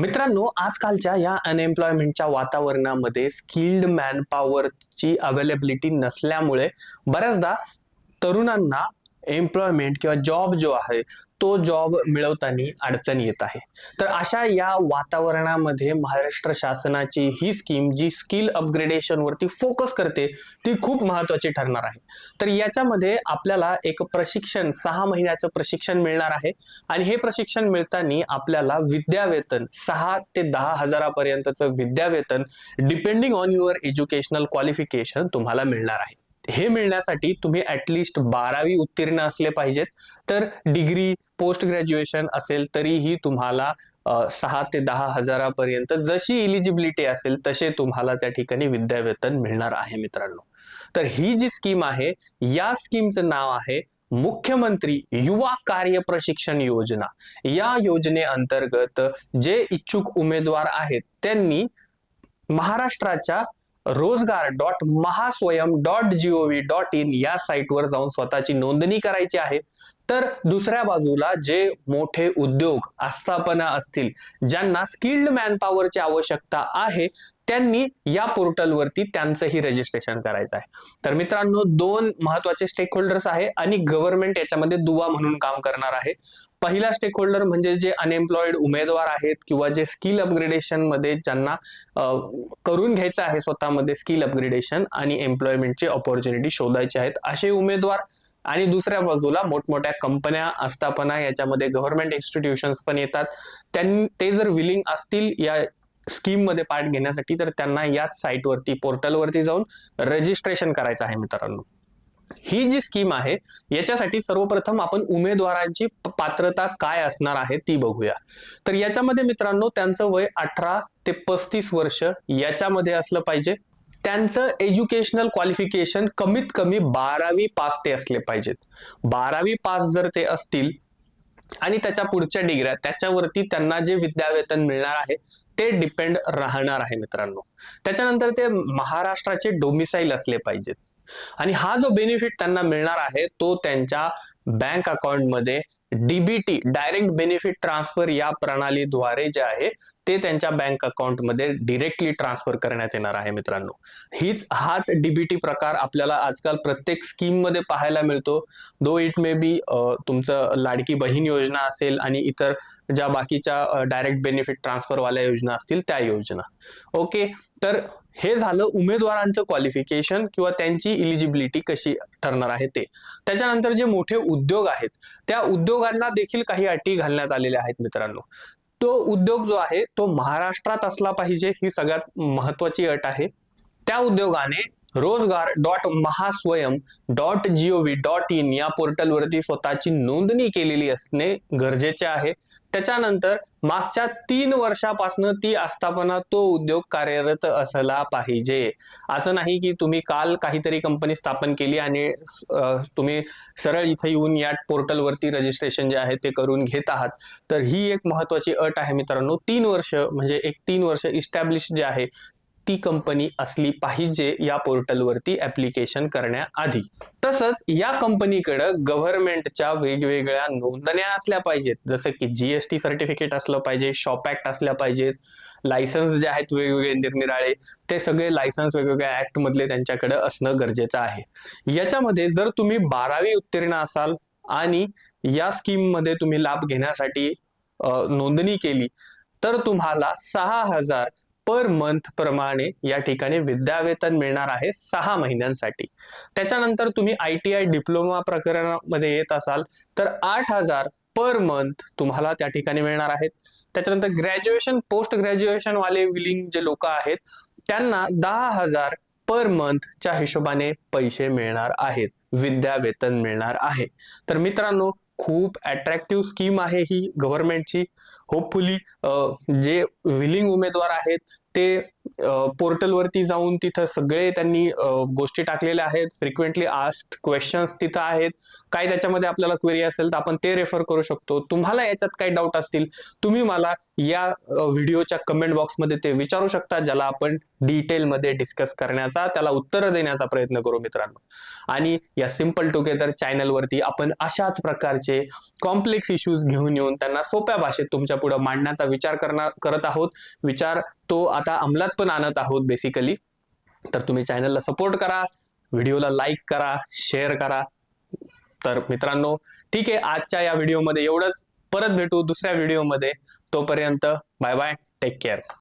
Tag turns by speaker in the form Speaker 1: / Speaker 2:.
Speaker 1: मित्रांनो आजकालच्या या अनएम्प्लॉयमेंटच्या वातावरणामध्ये स्किल्ड मॅनपॉवरची अवेलेबिलिटी नसल्यामुळे बऱ्याचदा तरुणांना एम्प्लॉयमेंट किंवा जॉब जो आहे तो जॉब मिळवताना अडचण येत आहे. तर अशा या वातावरणामध्ये महाराष्ट्र शासनाची ही स्कीम जी स्किल अपग्रेडेशन वरती फोकस करते ती खूप महत्वाची ठरणार आहे. तर याच्यामध्ये आपल्याला एक प्रशिक्षण सहा महिन्याचं प्रशिक्षण मिळणार आहे. आणि हे प्रशिक्षण मिळताना आपल्याला विद्यावेतन सहा ते दहा हजारापर्यंतचं विद्यावेतन depending on your educational qualification तुम्हाला मिळणार आहे. हे मिळण्यासाठी तुम्ही ऍटलिस्ट बारावी उत्तीर्ण असले पाहिजेत. तर डिग्री पोस्ट ग्रॅज्युएशन असेल तरीही तुम्हाला सहा ते दहा हजारापर्यंत जशी इलिजिबिलिटी असेल तसे तुम्हाला त्या ठिकाणी विद्यावेतन मिळणार आहे मित्रांनो. तर ही जी स्कीम आहे या स्कीमचं नाव आहे मुख्यमंत्री युवा कार्य प्रशिक्षण योजना. या योजनेअंतर्गत जे इच्छुक उमेदवार आहेत त्यांनी महाराष्ट्राच्या Rojgar dot Mahaswayam dot GOV dot in या साईटवर जाऊन स्वतःची नोंदणी करायची आहे. तर दुसऱ्या बाजूला जे मोठे उद्योग आस्थापना असतील ज्यांना स्किल्ड मॅनपॉवरची आवश्यकता आहे त्यांनी या पोर्टलवरती त्यांचंही रजिस्ट्रेशन करायचं आहे. तर मित्रांनो दोन महत्त्वाचे स्टेक होल्डर्स आहे आणि गव्हर्नमेंट याच्यामध्ये दुवा म्हणून काम करणार आहे. पहिला स्टेक होल्डर म्हणजे जे अनएम्प्लॉईड उमेदवार आहेत किंवा जे स्किल अपग्रेडेशनमध्ये ज्यांना करून घ्यायचं आहे स्वतःमध्ये स्किल अपग्रेडेशन आणि एम्प्लॉयमेंटची ऑपॉर्च्युनिटी शोधायचे आहेत असे उमेदवार आणि दुसऱ्या बाजूला मोठमोठ्या कंपन्या आस्थापना याच्यामध्ये गव्हर्नमेंट इन्स्टिट्यूशन्स पण येतात. त्यांनी ते जर विलिंग असतील या स्कीममध्ये पार्ट घेण्यासाठी तर त्यांना याच साईटवरती पोर्टलवरती जाऊन रजिस्ट्रेशन करायचं आहे मित्रांनो. ही जी स्कीम आहे याच्यासाठी सर्वप्रथम आपण उमेदवारांची पात्रता काय असणार आहे ती बघूया. तर याच्यामध्ये मित्रांनो त्यांचं वय अठरा ते पस्तीस वर्ष याच्यामध्ये असलं पाहिजे. त्यांचं एज्युकेशनल क्वालिफिकेशन कमीत कमी बारावी पास ते असले पाहिजेत. बारावी पास जर ते असतील आणि त्याच्या पुढच्या डिग्र्या त्याच्यावरती त्यांना जे विद्यावेतन मिळणार आहे ते डिपेंड राहणार आहे मित्रांनो. त्याच्यानंतर ते महाराष्ट्राचे डोमिसाईल असले पाहिजेत. आणि हा जो बेनिफिट त्यांना मिळणार आहे तो त्यांच्या बँक अकाउंटमध्ये डीबीटी डायरेक्ट बेनिफिट ट्रान्सफर या प्रणालीद्वारे जे आहे ते त्यांच्या बँक अकाउंटमध्ये डिरेक्टली ट्रान्सफर करण्यात येणार आहे मित्रांनो. हीच हाच डीबीटी प्रकार आपल्याला आजकाल प्रत्येक स्कीममध्ये पाहायला मिळतो. दो इट मे बी तुमचं लाडकी बहीण योजना असेल आणि इतर ज्या बाकीच्या डायरेक्ट बेनिफिट ट्रान्सफर वाल्या योजना असतील त्या योजना. ओके तर हे झालं उमेदवारांचं क्वालिफिकेशन किंवा त्यांची इलिजिबिलिटी कशी ठरणार आहे ते. त्याच्यानंतर जे मोठे उद्योग आहेत त्या उद्योगांना देखील काही अटी घालण्यात आलेल्या आहेत मित्रांनो. तो उद्योग जो आहे तो महाराष्ट्रात असला पाहिजे ही सगळ्यात महत्वाची अट आहे. त्या उद्योगाने Rojgar dot Mahaswayam dot GOV dot in या पोर्टलवरती स्वतःची नोंदणी केलेली असणे गरजेचे आहे. त्याच्यानंतर मागच्या तीन वर्षापासून ती आस्थापना तो उद्योग कार्यरत असला पाहिजे. असं नाही की तुम्ही काल काहीतरी कंपनी स्थापन केली आणि तुम्ही सरळ इथे येऊन या पोर्टलवरती रजिस्ट्रेशन जे आहे ते करून घेत आहात. तर ही एक महत्वाची अट आहे मित्रांनो. तीन वर्ष म्हणजे एक तीन वर्ष इस्टॅब्लिश जे आहे ती कंपनी असली पाहिजे या पोर्टलवरती ऍप्लिकेशन करण्याआधी. तसंच या कंपनीकडं गव्हर्नमेंटच्या वेगवेगळ्या नोंदण्या असल्या पाहिजेत. जसं की जीएसटी सर्टिफिकेट असलं पाहिजे शॉप ऍक्ट असल्या पाहिजेत लायसन्स जे आहेत वेगवेगळे निरनिराळे ते सगळे लायसन्स वेगवेगळ्या ऍक्ट मधले त्यांच्याकडे असणं गरजेचं आहे. याच्यामध्ये जर तुम्ही बारावी उत्तीर्ण असाल आणि या स्कीममध्ये तुम्ही लाभ घेण्यासाठी नोंदणी केली तर तुम्हाला सहा हजार पर मंथ प्रमाणे या ठिकाणी विद्यावेतन मिळणार आहे सहा महिन्यांसाठी. त्याच्यानंतर तुम्ही आय टी आय डिप्लोमा प्रकरणामध्ये येत असाल तर आठ हजार पर मंथ तुम्हाला त्या ठिकाणी मिळणार आहेत. त्याच्यानंतर ग्रॅज्युएशन पोस्ट ग्रॅज्युएशन वाले विलिंग जे लोक आहेत त्यांना दहा हजार पर मंथच्या हिशोबाने पैसे मिळणार आहेत. विद्यावेतन मिळणार आहे. तर मित्रांनो खूप अट्रॅक्टिव्ह स्कीम आहे ही गव्हर्नमेंटची होपफुली जे विलिंग उमेदवार आहेत ते पोर्टलवरती जाऊन तिथं सगळे त्यांनी गोष्टी टाकलेल्या आहेत. फ्रिक्वेंटली आस्ट क्वेश्चन्स तिथं आहेत. काय त्याच्यामध्ये आपल्याला क्वेरी असेल तर आपण ते रेफर करू शकतो. तुम्हाला याच्यात काही डाऊट असतील तुम्ही मला या व्हिडिओच्या कमेंट बॉक्समध्ये ते विचारू शकता ज्याला आपण डिटेलमध्ये डिस्कस करण्याचा त्याला उत्तर देण्याचा प्रयत्न करू मित्रांनो. आणि या सिंपल टुगेदर चॅनलवरती आपण अशाच प्रकारचे कॉम्प्लेक्स इश्यूज घेऊन येऊन त्यांना सोप्या भाषेत तुमच्यापुढे मांडण्याचा विचार करणार करत आहोत. विचार तो आता अंमलात पण आणत आहोत बेसिकली तर तुम्ही चॅनलला सपोर्ट करा व्हिडिओला लाईक करा शेअर करा. तर मित्रांनो ठीक आहे आजच्या या व्हिडिओमध्ये एवढंच. परत भेटू दुसऱ्या व्हिडिओमध्ये तोपर्यंत बाय बाय टेक केअर